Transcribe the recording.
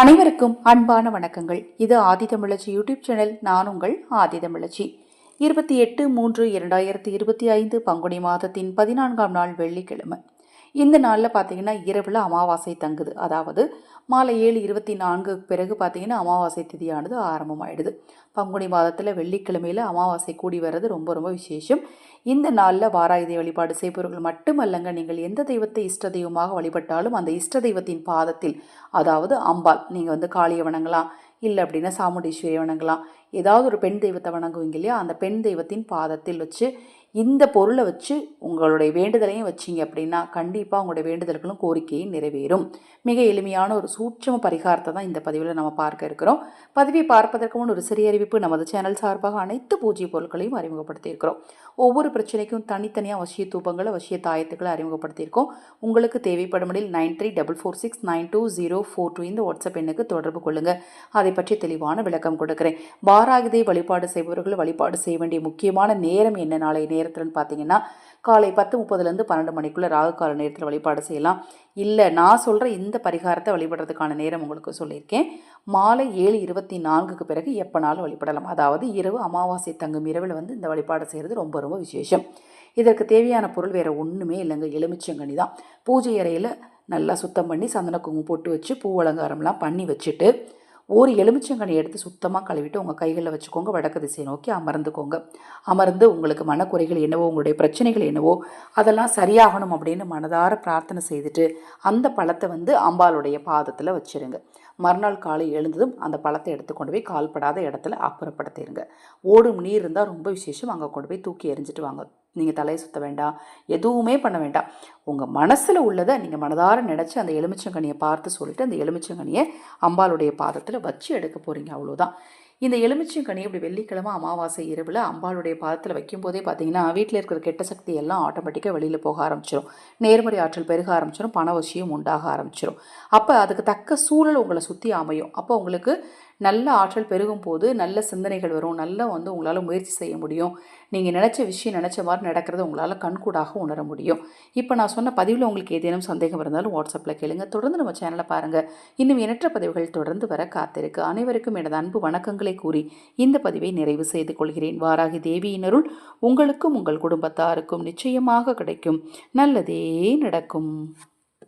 அனைவருக்கும் அன்பான வணக்கங்கள். இது ஆதிதமிழச்சி யூடியூப் சேனல். நான் உங்கள் ஆதிதமிழச்சி இருபத்தி எட்டு மூன்று இரண்டாயிரத்தி இருபத்தி ஐந்து பங்குனி மாதத்தின் பதினான்காம் நாள் வெள்ளிக்கிழமை. இந்த நாளில் பார்த்தீங்கன்னா இரவில் அமாவாசை தங்குது. அதாவது மாலை ஏழு இருபத்தி நான்கு பிறகு பார்த்தீங்கன்னா அமாவாசை திதியானது ஆரம்பமாயிடுது. பங்குனி மாதத்தில் வெள்ளிக்கிழமையில் அமாவாசை கூடி வர்றது ரொம்ப ரொம்ப விசேஷம். இந்த நாளில் வாராயுதை வழிபாடு செய்பவர்கள் மட்டுமல்லங்க நீங்கள் எந்த தெய்வத்தை இஷ்ட தெய்வமாக வழிபட்டாலும் அந்த இஷ்ட தெய்வத்தின் பாதத்தில் அதாவது அம்பாள் நீங்கள் வந்து காளியை வணங்கலாம் இல்லை அப்படின்னா சாமுண்டீஸ்வரியை வணங்கலாம் ஏதாவது ஒரு பெண் தெய்வத்தை வணங்குவீங்க இல்லையா? அந்த பெண் தெய்வத்தின் பாதத்தில் வச்சு இந்த பொருளை வச்சு உங்களுடைய வேண்டுதலையும் வச்சிங்க அப்படின்னா கண்டிப்பாக உங்களுடைய வேண்டுதல்களும் கோரிக்கையும் நிறைவேறும். மிக எளிமையான ஒரு சூட்சம பரிகாரத்தை தான் இந்த பதிவில் நம்ம பார்க்க இருக்கிறோம். பதிவை பார்ப்பதற்கு முன் ஒரு சிறிய அறிவிப்பு நமது சேனல் சார்பாக அனைத்து பூஜை பொருட்களையும் அறிமுகப்படுத்தியிருக்கிறோம். ஒவ்வொரு பிரச்சனைக்கும் தனித்தனியாக வசிய தூபங்களை வசிய தாயத்துக்களை அறிமுகப்படுத்தியிருக்கோம். உங்களுக்கு தேவைப்படும்படில் nine three double four six nine two zero four two இந்த வாட்ஸ்அப் எண்ணுக்கு தொடர்பு கொள்ளுங்கள் அதை பற்றி தெளிவான விளக்கம் கொடுக்குறேன். வாராகிதை வழிபாடு செய்பவர்கள் வழிபாடு செய்ய வேண்டிய முக்கியமான நேரம் என்ன நாளை நேரத்தில்னு பார்த்தீங்கன்னா காலை பத்து முப்பதுலேருந்து பன்னெண்டு மணிக்குள்ளே ராகு கால நேரத்தில் வழிபாடு செய்யலாம். இல்லை நான் சொல்கிற இந்த பரிகாரத்தை வழிபடுறதுக்கான நேரம் உங்களுக்கு சொல்லியிருக்கேன். மாலை ஏழு இருபத்தி நான்குக்கு பிறகு எப்போனாலும் வழிபடலாம். அதாவது இரவு அமாவாசை தங்கும் இரவில் வந்து இந்த வழிபாடு செய்கிறது ரொம்ப ரொம்ப விசேஷம். இதற்கு தேவையான பொருள் வேறு ஒன்றுமே இல்லைங்க. எலுமிச்சங்கனி தான். பூஜை அறையில் நல்லா சுத்தம் பண்ணி சந்தன குங்குமம் போட்டு வச்சு பூ அலங்காரம்லாம் பண்ணி வச்சுட்டு ஒரு எலுமிச்சங்கனி எடுத்து சுத்தமாக கழுவிட்டு உங்கள் கைகளில் வச்சுக்கோங்க வடக்கு திசை நோக்கி அமர்ந்துக்கோங்க. அமர்ந்து உங்களுக்கு மனக்குறைகள் என்னவோ உங்களுடைய பிரச்சனைகள் என்னவோ அதெல்லாம் சரியாகணும் அப்படின்னு மனதார பிரார்த்தனை செய்துட்டு அந்த பழத்தை வந்து அம்பாளுடைய பாதத்தில் வச்சுருங்க. மறுநாள் காலை எழுந்ததும் அந்த பழத்தை எடுத்து கொண்டு போய் கால்படாத இடத்துல அப்புறப்படுத்திடுங்க ஓடும் நீர் இருந்தால் ரொம்ப விசேஷம். அங்கே கொண்டு போய் தூக்கி எறிஞ்சிட்டு வாங்க. நீங்கள் தலையை சுற்ற வேண்டாம். எதுவுமே பண்ண வேண்டாம். உங்கள் மனசில் உள்ளதை நீங்கள் மனதார நினச்சி அந்த எலுமிச்சங்கனியை பார்த்து சொல்லிவிட்டு அந்த எலுமிச்சங்கனியை அம்பாளுடைய பாதத்தில் வச்சு எடுக்க போகிறீங்க அவ்வளோதான் இந்த எலுமிச்சங்கனி இப்படி வெள்ளிக்கிழமை அமாவாசை இரவில் அம்பாளுடைய பாதத்தில் வைக்கும்போதே பார்த்தீங்கன்னா வீட்டில் இருக்கிற கெட்ட சக்தி எல்லாம் ஆட்டோமேட்டிக்காக வெளியில் போக ஆரம்பிச்சிடும் நேர்மறை ஆற்றல் பெருக ஆரம்பிச்சிடும் பண வசியம் உண்டாக ஆரம்பிச்சிடும் அப்போ அதுக்கு தக்க சூழல் உங்களை சுற்றி அமையும். அப்போ உங்களுக்கு நல்ல ஆற்றல் பெருகும் போது நல்ல சிந்தனைகள் வரும். நல்லா வந்து உங்களால் முயற்சி செய்ய முடியும். நீங்கள் நினச்ச விஷயம் நினச்ச மாதிரி நடக்கிறத உங்களால் கண்கூடாக உணர முடியும். இப்போ நான் சொன்ன பதிவில் உங்களுக்கு ஏதேனும் சந்தேகம் இருந்தாலும் வாட்ஸ்அப்பில் கேளுங்க. தொடர்ந்து நம்ம சேனலை பாருங்கள் இன்னும் எண்ணற்ற பதிவுகள் தொடர்ந்து வர காத்திருக்கு. அனைவருக்கும் எனது அன்பு வணக்கங்களை கூறி இந்த பதிவை நிறைவு செய்து கொள்கிறேன். வாராகி தேவியினருள் உங்களுக்கும் உங்கள் குடும்பத்தாருக்கும் நிச்சயமாக கிடைக்கும். நல்லதே நடக்கும்.